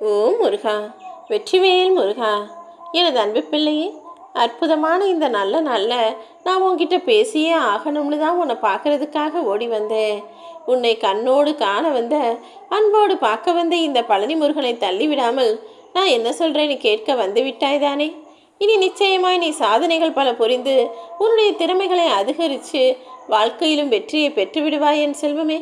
ஓ முருகா வெற்றிவேல் முருகா எனது அன்பு பிள்ளையே அற்புதமான இந்த நல்ல நாளில் நான் உன்கிட்ட பேசியே ஆகணும்னு தான் உன்னை பார்க்கறதுக்காக ஓடி வந்தேன். உன்னை கண்ணோடு காண வந்த அன்போடு பார்க்க வந்த இந்த பழனி முருகனை தள்ளிவிடாமல் நான் என்ன சொல்கிறேன்னு கேட்க வந்து விட்டாய் தானே? இனி நிச்சயமாய் நீ சாதனைகள் பல புரிந்து உன்னுடைய திறமைகளை அதிகரித்து வாழ்க்கையிலும் வெற்றியை பெற்று விடுவாய் என் செல்வமே.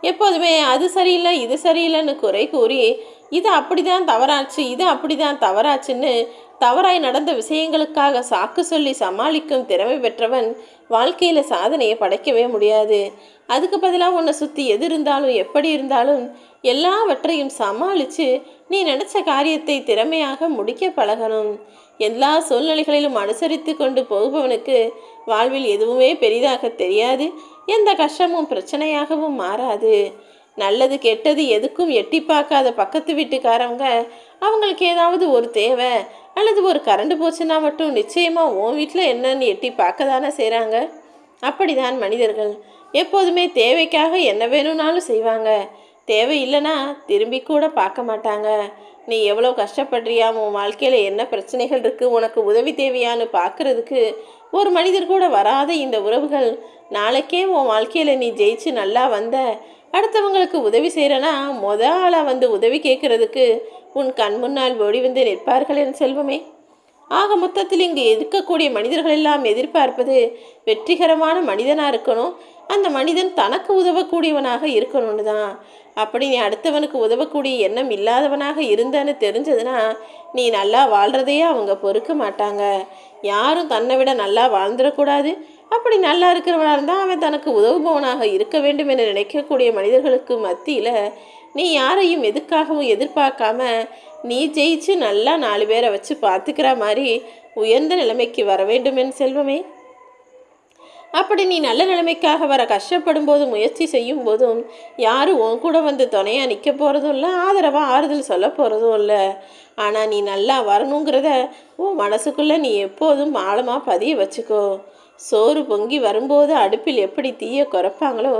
எப்போதுமே அது சரியில்லை இது சரியில்லைன்னு குறை கூறி இது அப்படிதான் தவறாச்சு இது அப்படிதான் தவறாச்சுன்னு தவறாய் நடந்த விஷயங்களுக்காக சாக்கு சொல்லி சமாளிக்கும் திறமை பெற்றவன் வாழ்க்கையில் சாதனையை படைக்கவே முடியாது. அதுக்கு பதிலாக உன்னை சுற்றி எது இருந்தாலும் எப்படி இருந்தாலும் எல்லாவற்றையும் சமாளித்து நீ நினச்ச காரியத்தை திறமையாக முடிக்க பழகணும். எல்லா சூழ்நிலைகளிலும் அனுசரித்து கொண்டு போகுபவனுக்கு வாழ்வில் எதுவுமே பெரிதாக தெரியாது. எந்த கஷ்டமும் பிரச்சனையாகவும் மாறாது. நல்லது கெட்டது எதுக்கும் எட்டி பார்க்காத பக்கத்து வீட்டுக்காரவங்க அவங்களுக்கு ஏதாவது ஒரு தேவை அல்லது ஒரு கரண்ட் போச்சுன்னா மட்டும் நிச்சயமாக உன் வீட்டில் என்னன்னு எட்டி பார்க்க தானே செய்கிறாங்க அப்படிதான் மனிதர்கள். எப்போதுமே தேவைக்காக என்ன வேணும்னாலும் செய்வாங்க. தேவை இல்லைன்னா திரும்பி கூட பார்க்க மாட்டாங்க. நீ எவ்வளோ கஷ்டப்படுறியா? உன் வாழ்க்கையில் என்ன பிரச்சனைகள் இருக்குது உனக்கு உதவி தேவையான்னு பார்க்குறதுக்கு ஒரு மனிதர் கூட வராத இந்த உறவுகள். நாளைக்கே உன் வாழ்க்கையில் நீ ஜெயிச்சு நல்லா வந்த அடுத்தவங்களுக்கு உதவி செய்கிறனா மொத ஆளாக வந்து உதவி கேட்குறதுக்கு உன் கண் முன்னால் ஓடி வந்து நிற்பார்கள் என் செல்வமே. ஆக மொத்தத்தில் இங்கு இருக்கக்கூடிய மனிதர்கள் எல்லாம் எதிர்பார்ப்பது வெற்றிகரமான மனிதனாக இருக்கணும். அந்த மனிதன் தனக்கு உதவக்கூடியவனாக இருக்கணும்னு தான் அப்படி நீ அடுத்தவனுக்கு உதவக்கூடிய எண்ணம் இல்லாதவனாக இருந்தன்னு தெரிஞ்சதுன்னா நீ நல்லா வாழ்கிறதையே அவங்க பொறுக்க மாட்டாங்க. யாரும் தன்னை விட நல்லா வாழ்ந்துடக்கூடாது. அப்படி நல்லா இருக்கிறவனாக இருந்தால் அவன் தனக்கு உதவுபவனாக இருக்க வேண்டும் என நினைக்கக்கூடிய மனிதர்களுக்கு மத்தியில் நீ யாரையும் எதுக்காகவும் எதிர்பார்க்காம நீ ஜெயிச்சு நல்லா நாலு பேரை வச்சு பார்த்துக்கிற மாதிரி உயர்ந்த நிலைமைக்கு வர வேண்டும் என் செல்வமே. அப்படி நீ நல்ல நிலைமைக்காக வர கஷ்டப்படும் போது முயற்சி செய்யும் போதும் யாரும் உன் கூட வந்து துணையாக நிற்க போகிறதும் இல்லை ஆதரவாக ஆறுதல் சொல்ல போகிறதும் இல்லை. ஆனால் நீ நல்லா வரணுங்கிறத உன் மனசுக்குள்ளே நீ எப்போதும் ஆழமாக பதிய வச்சுக்கோ. சோறு பொங்கி வரும்போது அடுப்பில் எப்படி தீய குறைப்பாங்களோ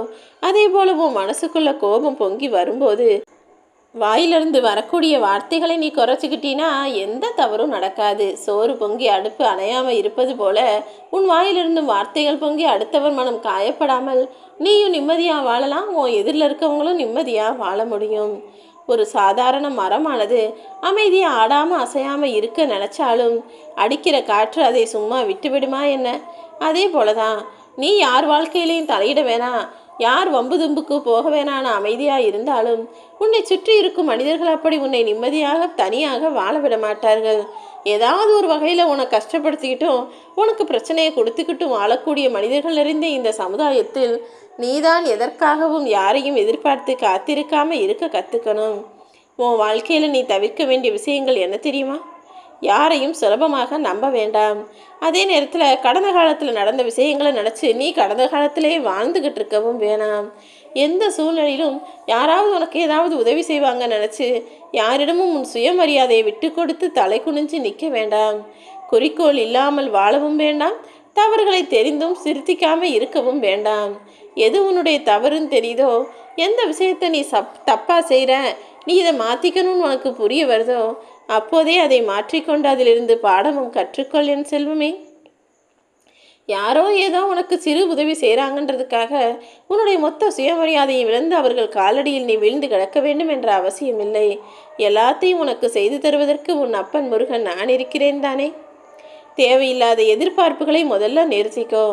அதே போல உன் மனசுக்குள்ளே கோபம் பொங்கி வரும்போது வாயிலிருந்து வரக்கூடிய வார்த்தைகளை நீ குறைச்சிக்கிட்டீன்னா எந்த தவறும் நடக்காது. சோறு பொங்கி அடுப்பு அணையாமல் இருப்பது போல உன் வாயிலிருந்து வார்த்தைகள் பொங்கி அடுத்தவர் மனம் காயப்படாமல் நீயும் நிம்மதியாக வாழலாம் உன் எதிரில் இருக்கவங்களும் நிம்மதியாக வாழ முடியும். ஒரு சாதாரண மரமானது அமைதியாக ஆடாமல் அசையாமல் இருக்க நினச்சாலும் அடிக்கிற காற்று அதை சும்மா விட்டுவிடுமா என்ன? அதே போல தான் நீ யார் வாழ்க்கையிலையும் தலையிட வேணாம். யார் வம்பு தும்புக்கு போக வேணான அமைதியாக இருந்தாலும் உன்னை சுற்றி இருக்கும் மனிதர்கள் அப்படி உன்னை நிம்மதியாக தனியாக வாழ விட மாட்டார்கள். ஏதாவது ஒரு வகையில் உன்னை கஷ்டப்படுத்திக்கிட்டும் உனக்கு பிரச்சனையை கொடுத்துக்கிட்டும் வாழக்கூடிய மனிதர்கள் நிறைந்த இந்த சமுதாயத்தில் நீதான் எதற்காகவும் யாரையும் எதிர்பார்த்து காத்திருக்காமல் இருக்க கற்றுக்கணும் உன் வாழ்க்கையில் நீ தவிர்க்க வேண்டிய விஷயங்கள் என்ன தெரியுமா? யாரையும் சுலபமாக நம்ப வேண்டாம். அதே நேரத்தில் கடந்த காலத்தில் நடந்த விஷயங்களை நினச்சி நீ கடந்த காலத்திலே வாழ்ந்துக்கிட்டு இருக்கவும் வேணாம். எந்த சூழ்நிலையிலும் யாராவது உனக்கு ஏதாவது உதவி செய்வாங்க நினச்சி யாரிடமும் உன் சுயமரியாதையை விட்டு கொடுத்து தலை குனிஞ்சு நிற்க வேண்டாம். குறிக்கோள் இல்லாமல் வாழவும் வேண்டாம். தவறுகளை தெரிந்தும் சிரித்திக்காமல் இருக்கவும் வேண்டாம். எது உன்னுடைய தவறுன்னு தெரியுதோ? எந்த விஷயத்தை நீ சப் தப்பாக செய்கிற நீ இதை மாற்றிக்கணும்னு உனக்கு புரிய வருதோ? அப்போதே அதை மாற்றிக்கொண்டு அதிலிருந்து பாடமும் கற்றுக்கொள் என் செல்வமே. யாரோ ஏதோ உனக்கு சிறு உதவி செய்கிறாங்கன்றதுக்காக உன்னுடைய மொத்த சுயமரியாதையை விழுந்து அவர்கள் காலடியில் நீ விழுந்து கிடக்க வேண்டும் என்ற அவசியம் இல்லை. எல்லாத்தையும் உனக்கு செய்து தருவதற்கு உன் அப்பன் முருகன் நான் இருக்கிறேன் தானே. தேவையில்லாத எதிர்பார்ப்புகளை முதல்ல நிறுத்திக்கோ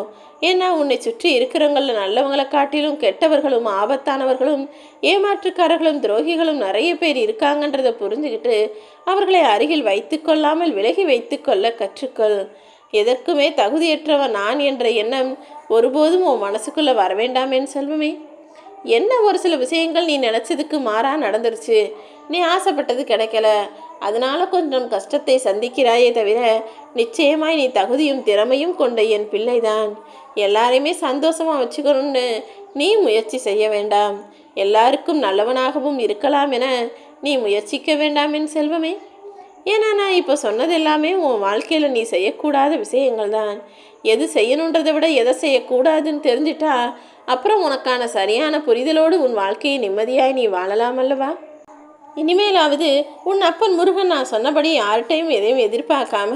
ஏன்னா உன்னை சுற்றி இருக்கிறவங்கள நல்லவங்களை காட்டிலும் கெட்டவர்களும் ஆபத்தானவர்களும் ஏமாற்றுக்காரர்களும் துரோகிகளும் நிறைய பேர் இருக்காங்கன்றதை புரிஞ்சுக்கிட்டு அவர்களை அருகில் வைத்து கொள்ளாமல் விலகி வைத்து கொள்ள கற்றுக்கொள். எதற்குமே தகுதியற்றவன் நான் என்ற எண்ணம் ஒருபோதும் உன் மனசுக்குள்ளே வரவேண்டாமேன்னு செல்வமே. என்ன ஒரு சில விஷயங்கள் நீ நினச்சதுக்கு மாறாக நடந்துருச்சு. நீ ஆசைப்பட்டது கிடைக்கல. அதனால கொஞ்சம் கஷ்டத்தை சந்திக்கிறாயே தவிர நிச்சயமாய் நீ தகுதியும் திறமையும் கொண்ட என் பிள்ளைதான். எல்லாரையுமே சந்தோஷமாக வச்சுக்கணும்னு நீ முயற்சி செய்ய வேண்டாம். எல்லாருக்கும் நல்லவனாகவும் இருக்கலாம் என நீ முயற்சிக்க வேண்டாம் என் செல்வமே. ஏன்னா நான் இப்போ சொன்னது எல்லாமே உன் வாழ்க்கையில் நீ செய்யக்கூடாத விஷயங்கள் தான் எது செய்யணுன்றதை விட எதை செய்யக்கூடாதுன்னு தெரிஞ்சிட்டா அப்புறம் உனக்கான சரியான புரிதலோடு உன் வாழ்க்கையை நிம்மதியாய் நீ வாழலாம் அல்லவா? இனிமேலாவது உன் அப்பன் முருகன் நான் சொன்னபடி யார்கிட்டையும் எதையும் எதிர்பார்க்காம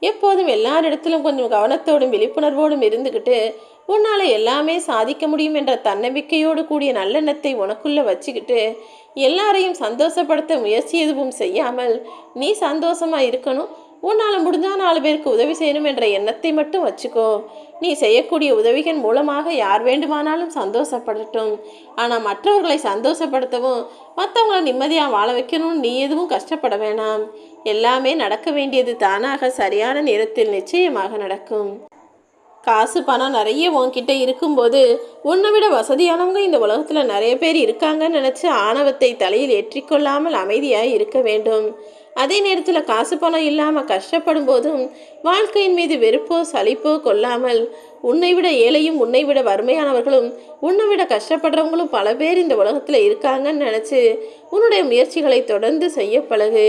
எப்போதும் எல்லாரிடத்திலும் கொஞ்சம் கவனத்தோடும் விழிப்புணர்வோடும் இருந்துக்கிட்டு உன்னால் எல்லாமே சாதிக்க முடியும் என்ற தன்னம்பிக்கையோடு கூடிய நல்லெண்ணத்தை உனக்குள்ளே வச்சுக்கிட்டு எல்லாரையும் சந்தோஷப்படுத்த முயற்சி எதுவும் செய்யாமல் நீ சந்தோஷமாக இருக்கணும். உன்னால் முடிஞ்சால் நாலு பேருக்கு உதவி செய்யணும் என்ற எண்ணத்தை மட்டும் வச்சுக்கோ. நீ செய்யக்கூடிய உதவிகள் மூலமாக யார் வேண்டுமானாலும் சந்தோஷப்படட்டும். ஆனால் மற்றவர்களை சந்தோஷப்படுத்தவும் மற்றவங்கள நிம்மதியாக வாழ வைக்கணும்னு நீ எதுவும் கஷ்டப்பட வேணாம். எல்லாமே நடக்க வேண்டியது தானாக சரியான நேரத்தில் நிச்சயமாக நடக்கும். காசு பணம் நிறைய உன்கிட்ட இருக்கும்போது உன்னை விட வசதியானவங்க இந்த உலகத்தில் நிறைய பேர் இருக்காங்கன்னு நினச்சி ஆணவத்தை தலையில் ஏற்றிக்கொள்ளாமல் அமைதியாக இருக்க வேண்டும். அதே நேரத்தில் காசு பணம் இல்லாமல் கஷ்டப்படும் போதும் வாழ்க்கையின் மீது வெறுப்போ சலிப்போ கொள்ளாமல் உன்னை விட ஏழையும் உன்னை விட வறுமையானவர்களும் உன்னை விட கஷ்டப்படுறவங்களும் பல பேர் இந்த உலகத்தில் இருக்காங்கன்னு நினச்சி உன்னுடைய முயற்சிகளை தொடர்ந்து செய்ய பழகு.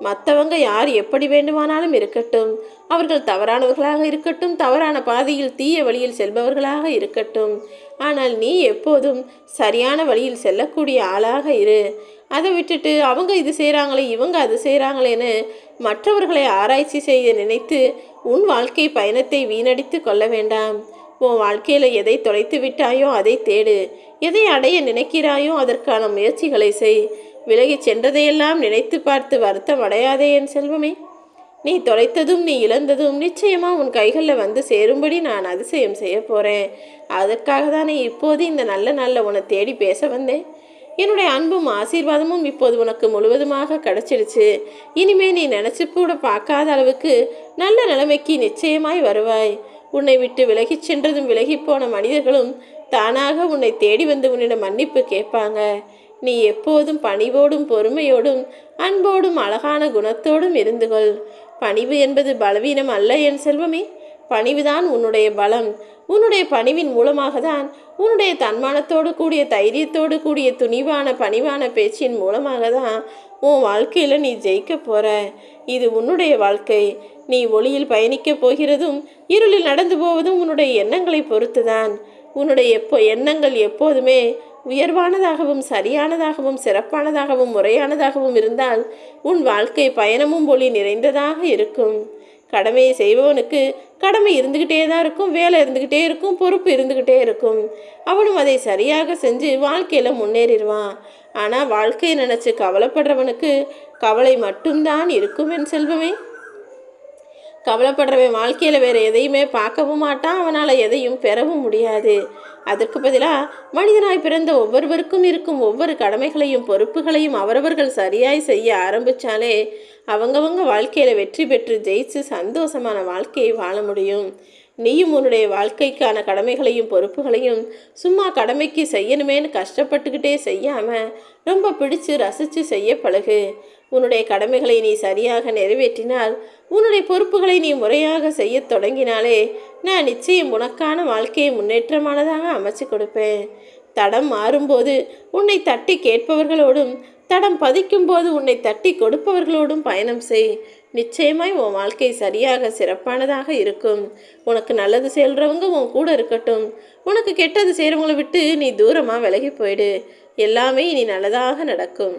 மற்றவங்க யார் எப்படி வேண்டுமானாலும் இருக்கட்டும். அவர்கள் தவறானவர்களாக இருக்கட்டும் தவறான பாதையில் தீய வழியில் செல்பவர்களாக இருக்கட்டும். ஆனால் நீ எப்போதும் சரியான வழியில் செல்லக்கூடிய ஆளாக இரு. அதை விட்டுட்டு அவங்க இது செய்கிறாங்களே இவங்க அது செய்கிறாங்களேன்னு மற்றவர்களை ஆராய்ச்சி செய்ய நினைத்து உன் வாழ்க்கை பயணத்தை வீணடித்து கொள்ள வேண்டாம். உன் வாழ்க்கையில் எதை தொலைத்து விட்டாயோ அதை தேடு. எதை அடைய நினைக்கிறாயோ அதற்கான முயற்சிகளை செய். விலகிச் சென்றதையெல்லாம் நினைத்து பார்த்து வருத்தம் அடையாதே என் செல்வமே. நீ தொலைத்ததும் நீ இழந்ததும் நிச்சயமாக உன் கைகளில் வந்து சேரும்படி நான் அதிசயம் செய்ய போகிறேன் அதற்காக தானே இப்போது இந்த நல்ல நல்ல உன்னை தேடி பேச வந்தேன். என்னுடைய அன்பும் ஆசீர்வாதமும் இப்போது உனக்கு முழுவதுமாக கிடச்சிருச்சு இனிமே நீ நினச்சி கூட பார்க்காத அளவுக்கு நல்ல நிலைமைக்கு நிச்சயமாய் வருவாய். உன்னை விட்டு விலகிச் சென்றதும் விலகிப்போன மனிதர்களும் தானாக உன்னை தேடி வந்து உன்னிடம் மன்னிப்பு கேட்பாங்க. நீ எப்போதும் பணிவோடும் பொறுமையோடும் அன்போடும் அழகான குணத்தோடும் இருந்து கொள். பணிவு என்பது பலவீனம் அல்ல என் செல்வமே. பணிவுதான் உன்னுடைய பலம். உன்னுடைய பணிவின் மூலமாக தான் உன்னுடைய தன்மானத்தோடு கூடிய தைரியத்தோடு கூடிய துணிவான பணிவான பேச்சின் மூலமாக தான் உன் வாழ்க்கையில் நீ ஜெயிக்க போற. இது உன்னுடைய வாழ்க்கை. நீ ஒளியில் பயணிக்கப் போகிறதும் இருளில் நடந்து போவதும் உன்னுடைய எண்ணங்களை பொறுத்துதான். உன்னுடைய எப்போ எண்ணங்கள் எப்போதுமே உயர்வானதாகவும் சரியானதாகவும் சிறப்பானதாகவும் முறையானதாகவும் இருந்தால் உன் வாழ்க்கை பயணமும் ஒளி நிறைந்ததாக இருக்கும். கடமையை செய்பவனுக்கு கடமை இருந்துக்கிட்டே தான் இருக்கும் வேலை இருந்துக்கிட்டே இருக்கும் பொறுப்பு இருந்துக்கிட்டே இருக்கும். அவனும் அதை சரியாக செஞ்சு வாழ்க்கையில் முன்னேறிடுவான். ஆனால் வாழ்க்கையை நினச்சி கவலைப்படுறவனுக்கு கவலை மட்டும்தான் இருக்கும் என் செல்வமே. கவலைப்படுறவன் வாழ்க்கையில் வேறு எதையுமே பார்க்கவும் மாட்டான் அவனால் எதையும் பெறவும் முடியாது. அதற்கு பதிலாக மனிதனாய் பிறந்த ஒவ்வொருவருக்கும் இருக்கும் ஒவ்வொரு கடமைகளையும் பொறுப்புகளையும் அவரவர்கள் சரியாய் செய்ய ஆரம்பித்தாலே அவங்கவங்க வாழ்க்கையில் வெற்றி பெற்று ஜெயிச்சு சந்தோஷமான வாழ்க்கையை வாழ முடியும். நீயும் உன்னுடைய வாழ்க்கைக்கான கடமைகளையும் பொறுப்புகளையும் சும்மா கடமைக்கு செய்யணுமேனு கஷ்டப்பட்டுக்கிட்டே செய்யாமல் ரொம்ப பிடிச்சு ரசித்து செய்ய பழகு உன்னுடைய கடமைகளை நீ சரியாக நிறைவேற்றினால் உன்னுடைய பொறுப்புகளை நீ முறையாக செய்ய தொடங்கினாலே நான் நிச்சயம் உனக்கான வாழ்க்கையை முன்னேற்றமானதாக அமைச்சு கொடுப்பேன். தடம் மாறும்போது உன்னை தட்டி கேட்பவர்களோடும் தடம் பதிக்கும் போது உன்னை தட்டி கொடுப்பவர்களோடும் பயணம் செய். நிச்சயமாய் உன் வாழ்க்கை சரியாக சிறப்பானதாக இருக்கும். உனக்கு நல்லது செய்கிறவங்க உன் கூட இருக்கட்டும். உனக்கு கெட்டது செய்கிறவங்களை விட்டு நீ தூரமாக விலகி போயிடு. எல்லாமே இனி நல்லதாக நடக்கும்.